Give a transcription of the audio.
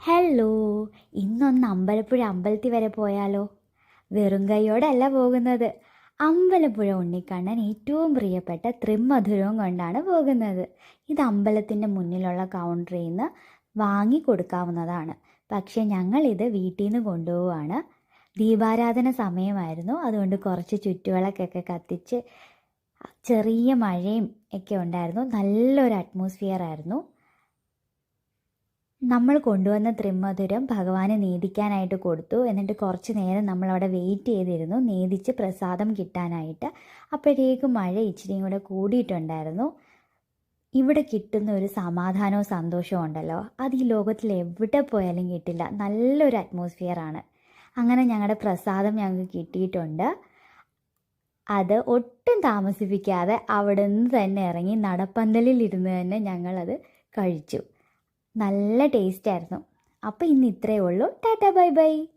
Hello ഇന്നൊന്ന് അമ്പലപ്പുഴ അമ്പലത്തിൽ വരെ പോയാലോ? വെറും കൈയോടല്ല പോകുന്നത്. അമ്പലപ്പുഴ ഉണ്ണിക്കണ്ണൻ ഏറ്റവും പ്രിയപ്പെട്ട ത്രിമധുരവും കൊണ്ടാണ് പോകുന്നത്. ഇത് അമ്പലത്തിന്റെ മുന്നിലുള്ള കൗണ്ടറിൽ നിന്ന് വാങ്ങി കൊടുക്കാവുന്നതാണ്. പക്ഷേ ഞങ്ങളിത് വീട്ടിൽ നിന്ന് കൊണ്ടുപോവുകയാണ് ദീപാരാധന സമയമായിരുന്നു. അതുകൊണ്ട് കുറച്ച് ചുറ്റുവിളക്കൊക്കെ കത്തിച്ച് ചെറിയ മഴയും ഒക്കെ ഉണ്ടായിരുന്നു. നല്ലൊരു അറ്റ്മോസ്ഫിയർ ആയിരുന്നു. നമ്മൾ കൊണ്ടുവന്ന ത്രിമധുരം ഭഗവാന് നേദിക്കാനായിട്ട് കൊടുത്തു. എന്നിട്ട് കുറച്ച് നേരം നമ്മളവിടെ വെയിറ്റ് ചെയ്തിരുന്നു. നേദിച്ച് പ്രസാദം കിട്ടാനായിട്ട്. അപ്പോഴേക്കും മഴ ഇച്ചിരിയും കൂടെ കൂടിയിട്ടുണ്ടായിരുന്നു. ഇവിടെ കിട്ടുന്ന ഒരു സമാധാനവും സന്തോഷവും ഉണ്ടല്ലോ. അത് ഈ ലോകത്തിൽ എവിടെ പോയാലും കിട്ടില്ല. നല്ലൊരു അറ്റ്മോസ്ഫിയറാണ് അങ്ങനെ ഞങ്ങളുടെ പ്രസാദം ഞങ്ങൾക്ക് കിട്ടിയിട്ടുണ്ട്. അത് ഒട്ടും താമസിപ്പിക്കാതെ അവിടെ നിന്ന് തന്നെ ഇറങ്ങി നടപ്പന്തലിൽ ഇരുന്ന് തന്നെ ഞങ്ങളത് കഴിച്ചു. നല്ല ടേസ്റ്റ് ആയിരുന്നു. അപ്പോൾ ഇന്ന് ഇത്രയേ ഉള്ളൂ. Tata bye bye.